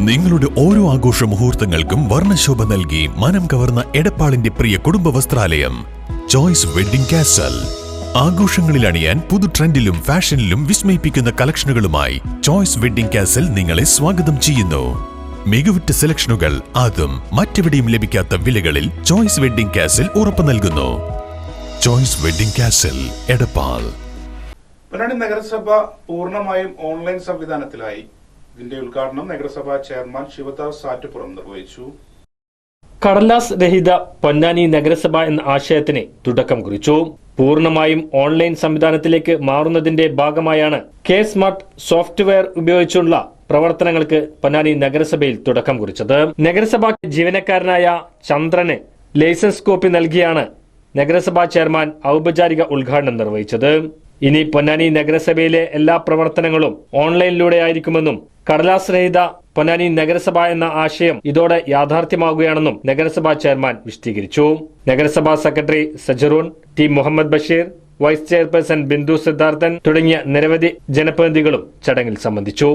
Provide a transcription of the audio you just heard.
നിങ്ങളുടെ ഓരോ ആഘോഷ മുഹൂർത്തങ്ങൾക്കും വർണശോഭ നൽകി മനം കവർന്ന എടപ്പാളിന്റെ പ്രിയ കുടുംബ വസ്ത്രാലയം. ചോയ്സ് വെഡിംഗ് കാസൽ ആഘോഷങ്ങളിൽ അണിയാൻ പുതു ട്രെൻഡിലും ഫാഷനിലും വിസ്മയിപ്പിക്കുന്ന കളക്ഷനുകളുമായി ചോയ്സ് വെഡിംഗ് കാസൽ നിങ്ങളെ സ്വാഗതം ചെയ്യുന്നു. മികവുറ്റ സെലക്ഷനുകൾ അതും മറ്റെവിടെയും ലഭിക്കാത്ത വിലകളിൽ ചോയ്സ് വെഡിംഗ് കാസൽ ഉറപ്പു നൽകുന്നു. Choice wedding castle Edappal. Ponnani നഗരസഭ പൂർണമായും ഓൺലൈൻ സംവിധാനത്തിലായി. ഇതിന്റെ ഉദ്ഘാടനം നഗരസഭാ ചെയർമാൻ ശിവദാസ് സാറ്റുപുറം നിർവഹിച്ചു. കടലാസ് രഹിത പൊന്നാനി നഗരസഭ എന്ന ആശയത്തിന് തുടക്കം കുറിച്ചു. പൂർണമായും ഓൺലൈൻ സംവിധാനത്തിലേക്ക് മാറുന്നതിന്റെ ഭാഗമായാണ് കെ സ്മാർട്ട് സോഫ്റ്റ്വെയർ ഉപയോഗിച്ചുള്ള പ്രവർത്തനങ്ങൾക്ക് പൊന്നാനി നഗരസഭയിൽ തുടക്കം കുറിച്ചത്. നഗരസഭാ ജീവനക്കാരനായ ചന്ദ്രന് ലൈസൻസ് കോപ്പി നൽകിയാണ് നഗരസഭാ ചെയർമാൻ ഔപചാരിക ഉദ്ഘാടനം നിർവഹിച്ചത്. ഇനി പൊന്നാനി നഗരസഭയിലെ എല്ലാ പ്രവർത്തനങ്ങളും ഓൺലൈനിലൂടെ ആയിരിക്കുമെന്നും കടലാസ് രഹിത പൊന്നാനി നഗരസഭ എന്ന ആശയം ഇതോടെ യാഥാർത്ഥ്യമാകുകയാണെന്നും നഗരസഭാ ചെയർമാൻ വിശദീകരിച്ചു. നഗരസഭാ secretary Sajaroon T Muhammad Basheer vice chairperson Bindu Siddharthan തുടങ്ങിയ നിരവധി ജനപ്രതിനിധികളും ചടങ്ങിൽ സംബന്ധിച്ചു.